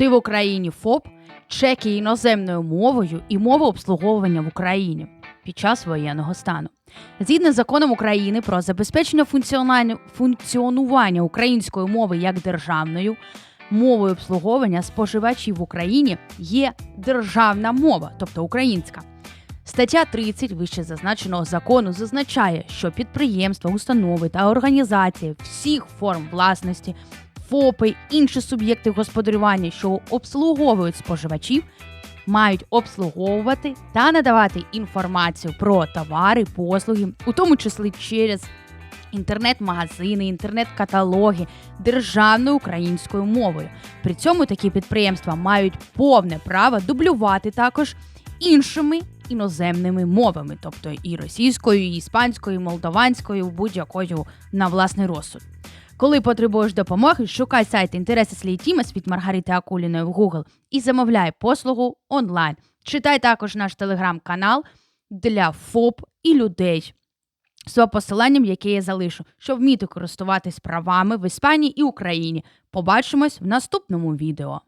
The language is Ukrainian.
Ти в Україні ФОП, чеки іноземною мовою і мова обслуговування в Україні під час воєнного стану. Згідно з законом України про забезпечення функціонування української мови як державною мовою обслуговування споживачів в Україні є державна мова, тобто українська. Стаття 30 вище зазначеного закону зазначає, що підприємства, установи та організації всіх форм власності, ФОПи, інші суб'єкти господарювання, що обслуговують споживачів, мають обслуговувати та надавати інформацію про товари, послуги, у тому числі через інтернет-магазини, інтернет-каталоги державною українською мовою. При цьому такі підприємства мають повне право дублювати також іншими іноземними мовами, тобто і російською, і іспанською, і молдованською, будь-якою на власний розсуд. Коли потребуєш допомоги, шукай сайт інтереси Слейтімес від Маргарити Акуліної в Google і замовляй послугу онлайн. Читай також наш телеграм-канал для ФОП і людей з посиланням, яке я залишу, щоб вміти користуватись правами в Іспанії і Україні. Побачимось в наступному відео.